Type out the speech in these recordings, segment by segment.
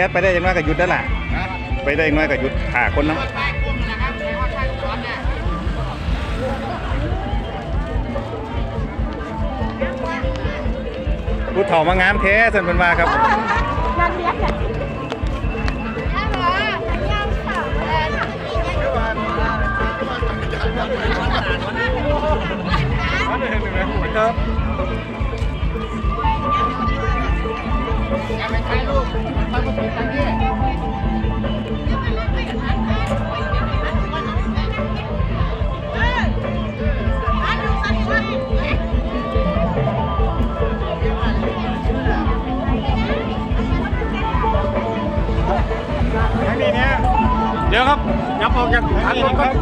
แอดไปได้ยังน้อยก็หยุดได้ล่ะนะไปได้ยังน้อยก็หยุดขาคนเนาะผู้เฒ่ามางามแท้สันเป็นมาครับงานเลี้ยงเนี่ยครับ ยับออกจากทางนี้ครับ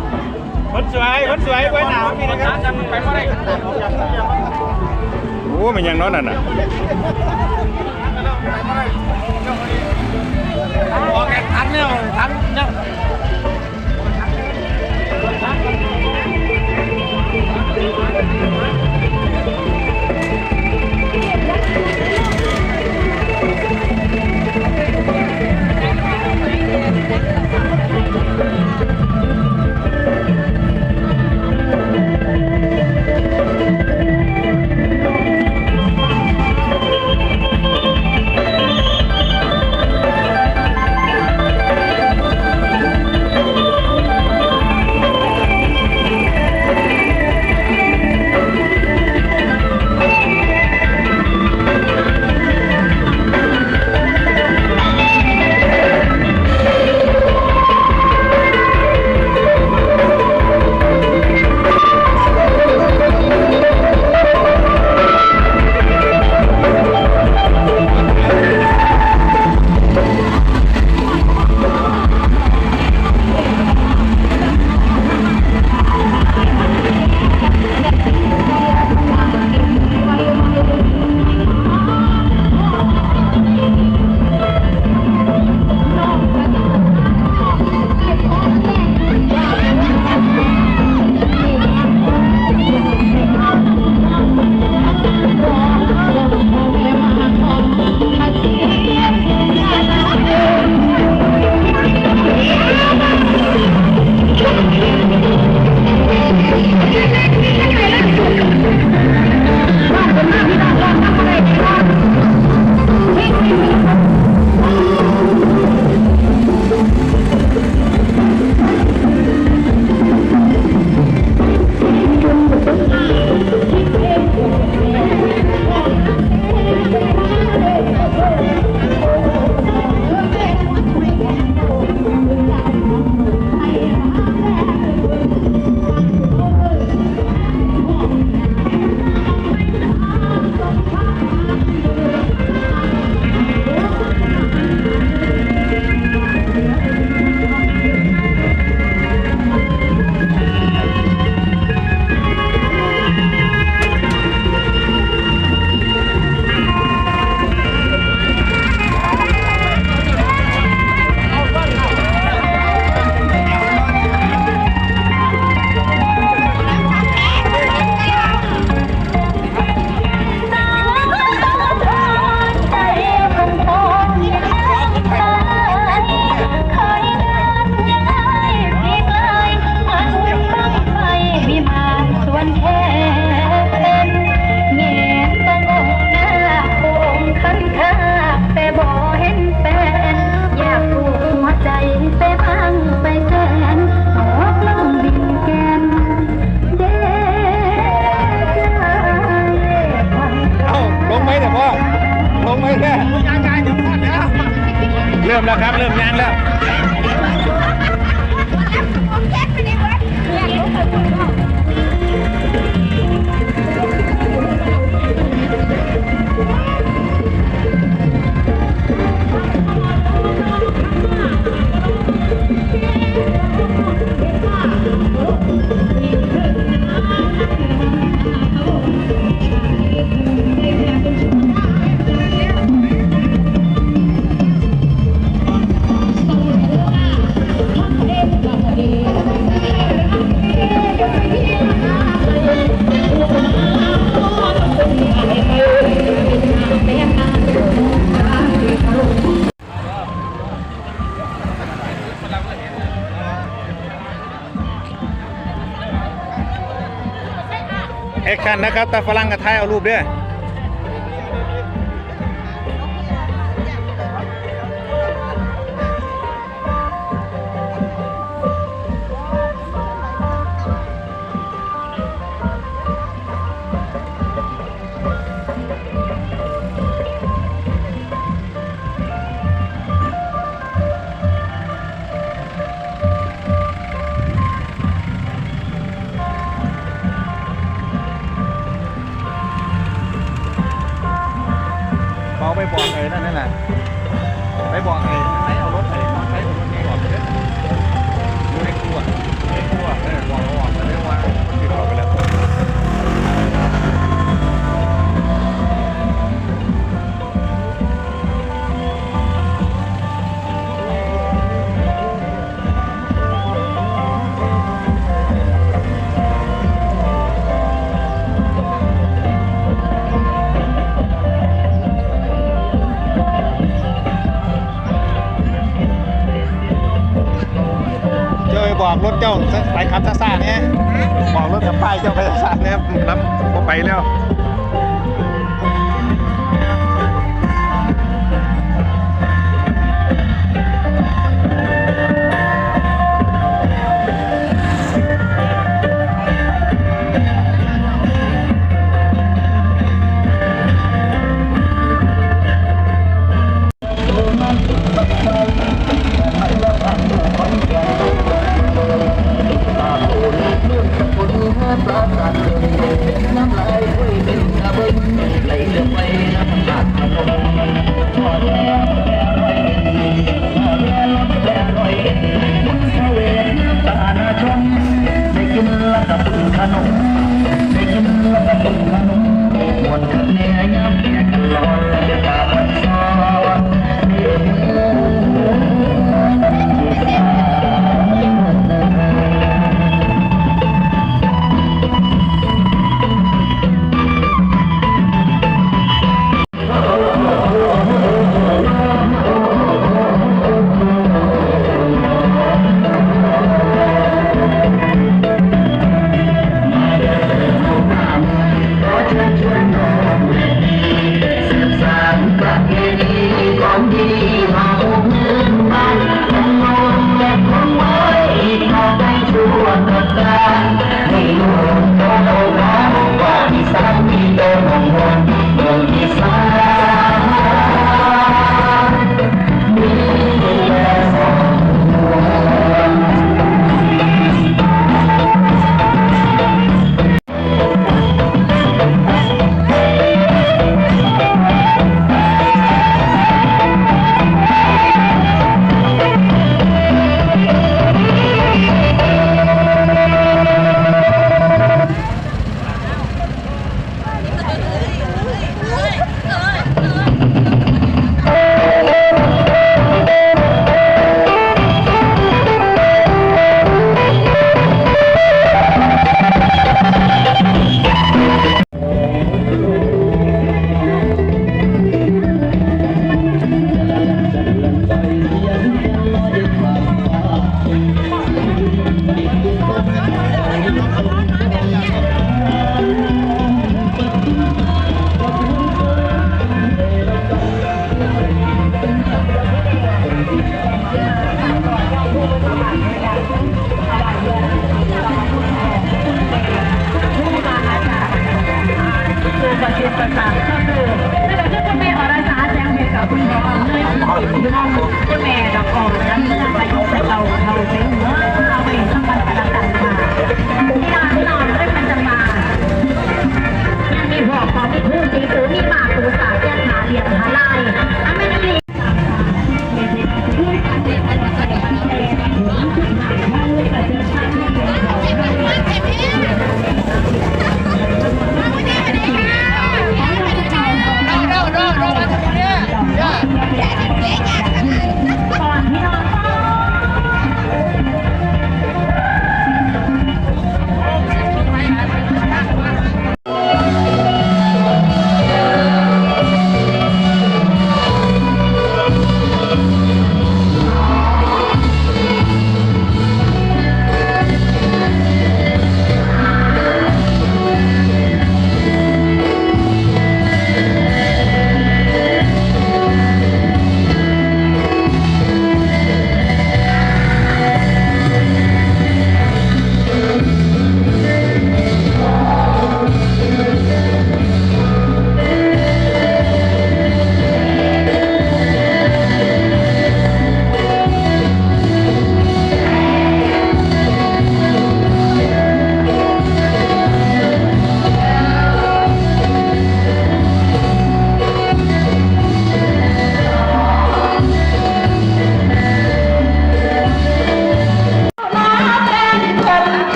คนสวยคนสวยไว้หนาวนี่นะครับไปเมื่อไรโอ้มันยังน้อยนั่นน่ะออกแข่งขันเนี่ยทันเนี่ย นะครับแต่ฝรั่งกับไทยเอารูปเด้อ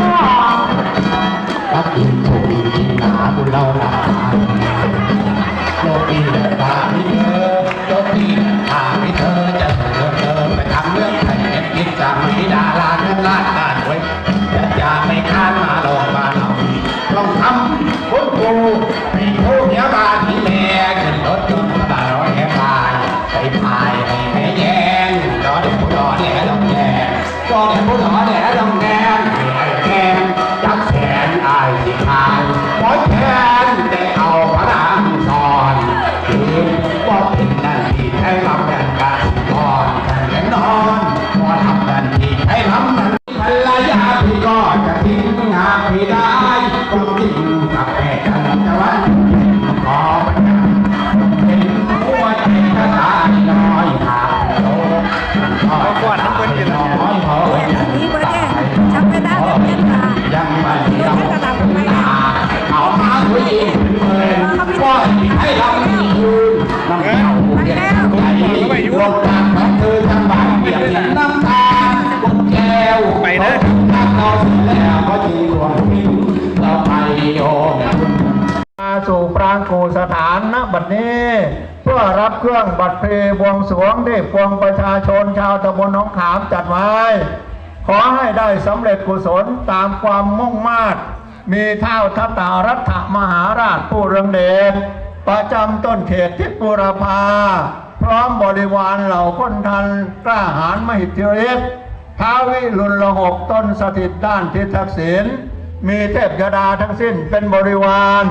Oh, กูสถานณบัดนี้ เพื่อรับเครื่องบัตรเพลบวงสวงได้ปวงประชาชนชาวตำบลหนองขามจัดไว้ ขอให้ได้สำเร็จกุศลตามความมุ่งมา่มีเท่าทัตารัฐมหาราชผู้เรืองเดชประจำต้นเขตทิศบุรพาพร้อมบริวารเหล่าคนทันกล้าหาญมหิทธิฤทธิ์ท้าวิรุลหกต้นสถิตด้านทิศทักษิณ มีเทพยดาทั้งสิ้นเป็นบริวาร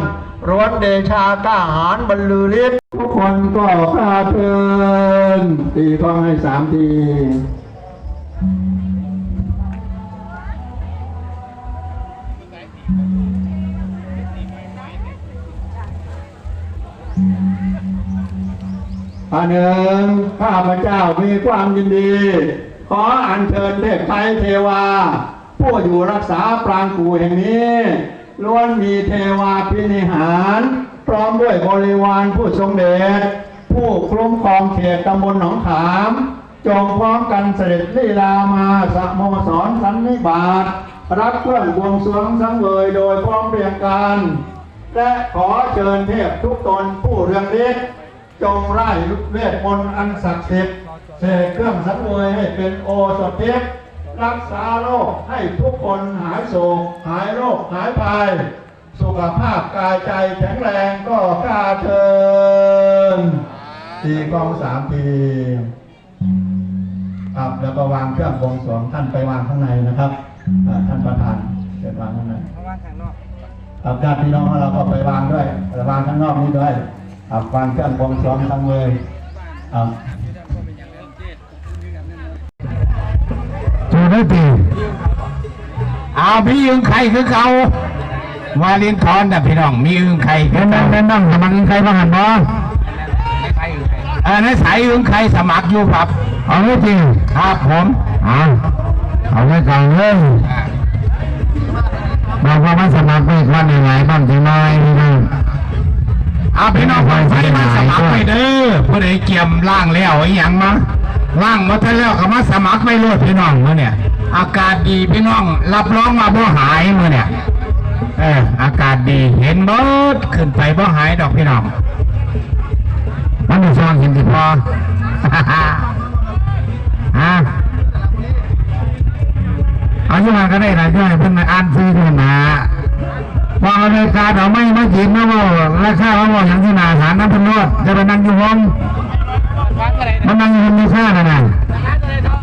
ร้วนเดชาก้าหาญบรรลือฤทธิ์ทุกคนก็พาเพลินตีกลองให้สามทีอันหนึ่งข้าพเจ้ามีความยินดี ขออัญเชิญเทพไทยเทวา ผู้อยู่รักษาปรางกูแห่งนี้ล้วนมีเทวาพินิหาร พร้อมด้วยบริวารผู้ทรงเดชผู้คุ้มครองเขตตำบลหนองขาม จงพร้อมกันเสด็จลีลามาสโมสรสันนิบาตรับเครื่องบวงสรวงสังเวยโดยพร้อมเรียงกันและขอเชิญเทพทุกตนผู้เรืองฤทธิ์จงไล่เวทมนต์อันศักดิ์สิทธิ์เสกเครื่องสังเวยให้เป็นโอสถทิพ รักษาโรคให้ทุกคนหายโศก หายโรค หายภัย สุขภาพกายใจแข็งแรงก็กล้าเชิญตีกองสามทีครับแล้วก็วางเครื่องบวงสรวงท่านไปวางข้างในนะครับท่านประธานเชิญวางข้างในครับญาติพี่น้องของเราก็ไปวางด้วยไปวางข้างนอกนี้ด้วยครับวางเครื่องบวงสรวงทั้งเลยครับ ได้ตีเอาพี่ยึงไข่คือเขาวาลินทอนนะพี่น้อง มียึงไข่คือนั่เก่างนั่งนั่งสมัครใครบ้างหันบ่เออในสายยึงไข่สมัครอยู่ครับเอาไม่จริงครับผมเอาเอาไว้ก่อนเลยบอกว่ามันสมัครไม่คนยังไงบ้างจังน้อยนี่นะเอาพี่น้องคนไฟมาสมัครไปเด้อเพื่อให้เกี่ยมล่างแล้วไอ้หยังมา ล่างมาทันแล้วก็มาสมัครไปรวดพี่น้องเมื่อเนี่ย อากาศดีพี่น้อง รับรองมาบ่หายเมื่อเนี่ยเอออากาศดีเห็นเบิดขึ้นไปบ่หายดอกพี่น้องมันจะฟังเห็นที่พอฮะเอาที่มาก็ได้หลายด้วยเพิ่นมาอ่านซื้อขึ้นมาพออเมริกาเราไม่มาจีบนะว่าราคาเขาบอกอย่างที่นาฐานน้ำพันรอดจะไปนั่งอยู่ห้อง มันนั่งอยู่ห้องมีค่าน่ะนะ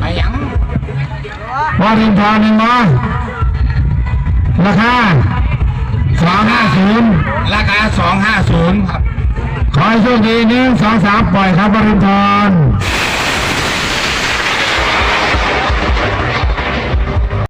ไอ้หยังพอดินทอหนึ่งมาราคาสองห้าศูนย์ราคา250ครับ ขอให้โชคดีหนึ่งสองสามปล่อยครับบรินทรค